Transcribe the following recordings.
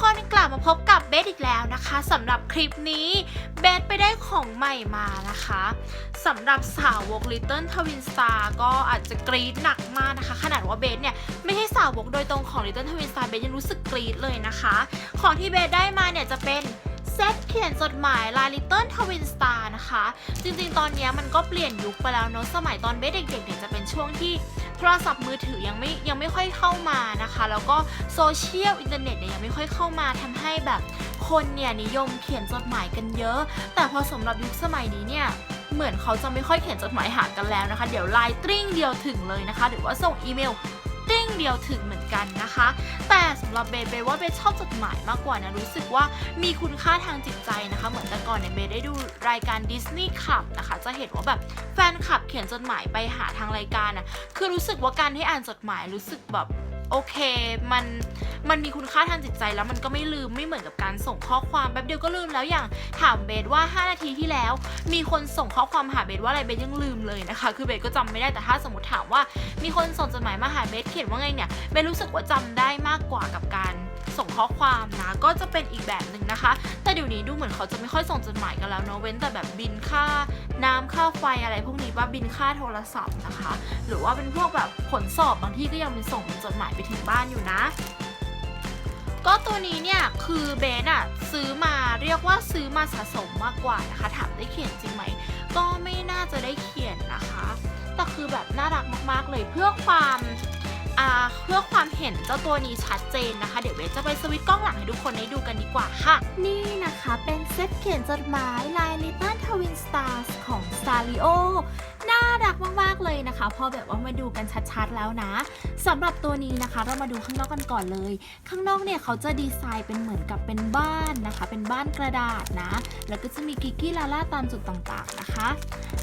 คนกลับมาพบกับเบสอีกแล้วนะคะสำหรับคลิปนี้เบสไปได้ของใหม่มานะคะสำหรับสาวก Little Twin Star ก็อาจจะกรี๊ดหนักมากนะคะ ขนาดว่าเบสเนี่ย ไม่ใช่สาวกโดยตรงของ Little Twin Star เบสยังรู้สึกกรี๊ดเลยนะคะ ของที่เบสได้มาเนี่ยจะเป็น เซตเขียนจดหมายลาย Little Twin Star นะคะ จริงๆ ตอนนี้มันก็เปลี่ยนยุคไปแล้วเนอะสมัยตอนเบสเด็กๆเนี่ยจะเป็นช่วงที่โทรศัพท์มือถือยังไม่ยังไม่ค่อยเข้ามานะคะ แล้วก็โซเชียลอินเทอร์เน็ตเนี่ยยังไม่ค่อยเข้ามาทำให้แบบคนเนี่ยนิยมเขียนจดหมายกันเยอะ แต่พอสำหรับยุคสมัยนี้เนี่ยเหมือนเขาจะไม่ค่อยเขียนจดหมายหากันแล้วนะคะ เดี๋ยวไลน์ตริ้งเดียวถึงเลยนะคะ หรือว่าส่งอีเมลติ้งเดียวถึงเหมือนกันนะคะ แต่ำหรับเบย์เบย์ว่าเบย์ชอบจดหมายมากกว่านะรู้สึกว่ามีคุณค่าทางจิตใจนะคะ เหมือนแต่ก่อนเนี่ยเบย์ได้ดูรายการดิสนีย์ขับนะคะ จะเห็นว่าแบบแฟนคลับเขียนจดหมายไปหาทางรายการนะคือรู้สึกว่าการที่อ่านจดหมายรู้สึกแบบ โอเคมันมันมีคุณค่าทางจิตใจแล้วมันก็ไม่ลืมไม่เหมือนกับการส่งข้อความแป๊บเดียวก็ลืมแล้วอย่างถามเบสว่า 5 นาทีที่แล้ว มีคนส่งข้อความหาเบสว่าอะไรเบสยังลืมเลยนะคะ คือเบสก็จำไม่ได้แต่ถ้าสมมติถามว่า มีคนส่งจดหมายมาหาเบสเขียนว่าไงเนี่ยเบสรู้สึกว่าจำได้มากกว่ากับการ ส่งข้อความนะก็จะเป็นอีกแบบหนึ่งนะคะ แต่เดี๋ยวนี้ดูเหมือนเขาจะไม่ค่อยส่งจดหมายกันแล้วเนาะเว้นแต่แบบบินค่า น้ำค่าไฟอะไรพวกนี้ว่าบินค่าโทรศัพท์นะคะ หรือว่าเป็นพวกแบบผลสอบบางที่ก็ยังเป็นส่งเป็นจดหมายไปถึงบ้านอยู่นะก็ตัวนี้เนี่ยคือเบสอะซื้อมาเรียกว่าซื้อมาสะสมมากกว่านะคะถามได้เขียนจริงไหมก็ไม่น่าจะได้เขียนนะคะ แต่คือแบบน่ารักมากๆเลยเพื่อความ เพื่อความเห็นเจ้าตัวนี้ชัดเจนนะคะ เดี๋ยวเวจะไปสวิตช์กล้องหลังให้ทุกคนได้ดูกันดีกว่าค่ะ นี่นะคะเป็นเซตเขียนจดหมายลายลิตเติลทวินสตาร์สของซาริโอ น่ารักมากๆเลยนะคะ พอแบบว่ามาดูกันชัดๆแล้วนะสำหรับตัวนี้นะคะ เรามาดูข้างนอกกันก่อนเลย ข้างนอกเนี่ยเขาจะดีไซน์เป็นเหมือนกับเป็นบ้านนะคะ เป็นบ้านกระดาษนะ แล้วก็จะมีกิกกี้ลาล่าตามจุดต่างๆนะคะ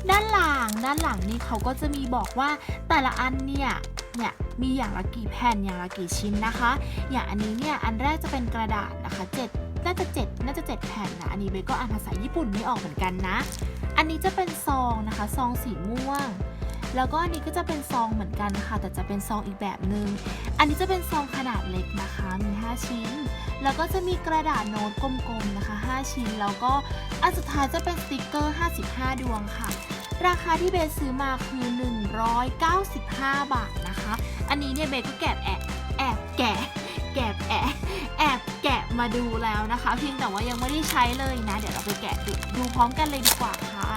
ด้านหลังด้านหลังนี่เขาก็จะมีบอกว่าแต่ละอันเนี่ยเนี่ยมีอย่างละกี่แผ่นอย่างละกี่ชิ้นนะคะ อย่างอันนี้เนี่ยอันแรกจะเป็นกระดาษนะคะเจ็ด น่าจะเจ็ดน่าจะเจ็ดแผ่นนะ อันนี้เบก็อ่านภาษาญี่ปุ่นไม่ออกเหมือนกันนะ อันนี้จะเป็นซองนะคะ ซองสีม่วง แล้วก็อันนี้ก็จะเป็นซองเหมือนกันค่ะ แต่จะเป็นซองอีกแบบหนึง่ง อันนี้จะเป็นซองขนาดเล็กนะคะ มี 5 ชิ้น แล้วก็จะมีกระดาษโน้ตกลมๆนะคะ 5 ชิ้น แล้วก็อันสุดท้ายจะเป็นสติกเกอร์ 55 ดวงค่ะราคาที่เบสซื้อมาคือ 195 บาทนะคะ อันนี้เนี่ยเบสก็แกะแอบแอบแกะ แกะแอบแอบแกะมาดูแล้วนะคะ เพียงแต่ว่ายังไม่ได้ใช้เลยนะ เดี๋ยวเราไปแกะดูดูพร้อมกันเลยดีกว่าค่ะ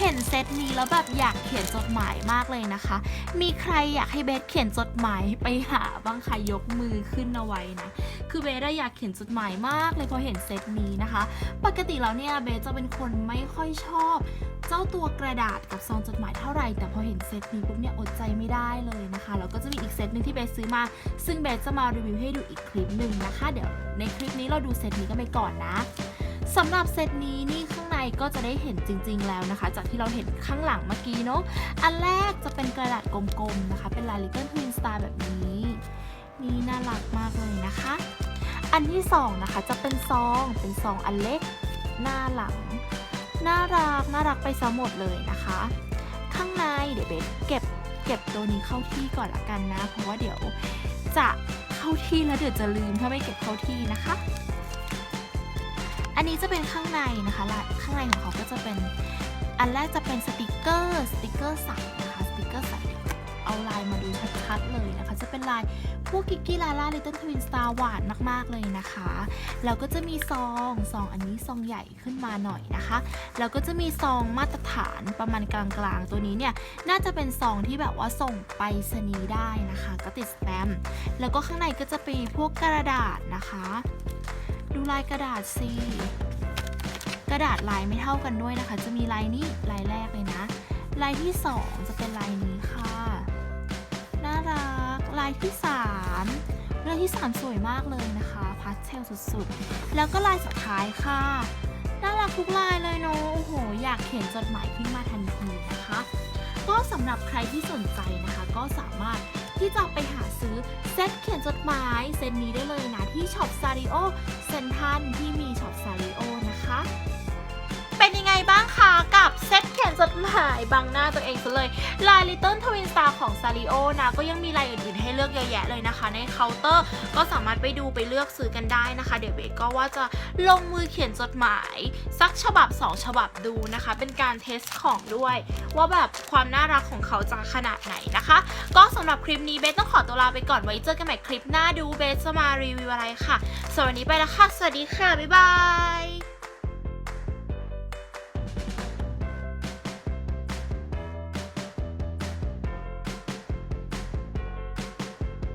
เห็นเซตนี้แล้วแบบอยากเขียนจดหมายมากเลยนะคะ มีใครอยากให้เบสเขียนจดหมายไปหาบ้างคะยกมือขึ้นเอาไว้นะคือเบสอะอยากเขียนจดหมายมากเลยพอเห็นเซตนี้นะคะ ปกติแล้วเนี่ยเบสจะเป็นคนไม่ค่อยชอบ เจ้าตัวกระดาษกับซองจดหมายเท่าไหร่ แต่พอเห็นเซตนี้ปุ๊บเนี่ยอดใจไม่ได้เลยนะคะแล้วก็จะมีอีกเซตหนึ่งที่เบสซื้อมา ซึ่งเบสจะมารีวิวให้ดูอีกคลิปหนึ่งนะคะ เดี๋ยวในคลิปนี้เราดูเซตนี้กันไปก่อนนะสำหรับเซตนี้นี่ข้างในก็จะได้เห็นจริง ๆ แล้วนะคะ จากที่เราเห็นข้างหลังเมื่อกี้เนาะอันแรกจะเป็นกระดาษกลมๆนะคะ เป็นลาย Little Twin Star แบบนี้ นี่น่ารักมากเลยนะคะ อันที่สองนะคะจะเป็นซองเป็นซองอันเล็กหน้าหลัง น่ารักน่ารักไปซะหมดเลยนะคะ ข้างในเดี๋ยวเบสเก็บเก็บตัวนี้เข้าที่ก่อนละกันนะ เพราะว่าเดี๋ยวจะเข้าที่แล้วเดี๋ยวจะลืมถ้าไม่เก็บเข้าที่นะคะ อันนี้จะเป็นข้างในนะคะลายข้างในของเขาก็จะเป็นอันแรกจะเป็นสติกเกอร์ เป็นลายพวกกิกกี้ลาล่าลิตเติ้ลทวินสตาร์หวานมาก ๆ เลยนะคะ แล้วก็จะมีซองซองอันนี้ซองใหญ่ขึ้นมาหน่อยนะคะ แล้วก็จะมีซองมาตรฐานประมาณกลางๆ ตัวนี้เนี่ย น่าจะเป็นซองที่แบบว่าส่งไปสนีได้นะคะ ก็ติดสแตมป์แล้วก็ข้างในก็จะเป็นพวกกระดาษนะคะ ดูลายกระดาษสิกระดาษลายไม่เท่ากันด้วยนะคะ จะมีลายนี้ลายแรกเลยนะ ลายที่สองจะเป็นลายนี้ค่ะ ที่สามลายที่สามสวยมากเลยนะคะพาสเทลสุดๆ แล้วก็ลายสุดท้ายค่ะน่ารักทุกลายเลยเนาะโอ้โห อยากเขียนจดหมายขึ้นมาทันทีนะคะ ก็สำหรับใครที่สนใจนะคะ ก็สามารถที่จะไปหาซื้อเซตเขียนจดหมาย เซตนี้ได้เลยนะที่ช็อปซาริโอเซนทันที่มีช็อปซาริโอนะคะ เป็นยังไงบ้างคะกับเซตเขียนจดหมายบังหน้าตัวเองซะเลยลาย Little Twin Star ของซาริโอนะ ก็ยังมีลายอื่นๆให้เลือกเยอะแยะเลยนะคะ ในเคาน์เตอร์ก็สามารถไปดูไปเลือกซื้อกันได้นะคะ เดี๋ยวเบสก็ว่าจะลงมือเขียนจดหมาย สักฉบับ 2 ฉบับดูนะคะ เป็นการเทสของด้วย ว่าแบบความน่ารักของเขาจะขนาดไหนนะคะ ก็สำหรับคลิปนี้เบสต้องขอตัวลาไปก่อนไว้เจอกันใหม่คลิปหน้าดูเบสจะมารีวิวอะไรค่ะสำหรับวันนี้ไปแล้วค่ะสวัสดีค่ะบ๊ายบาย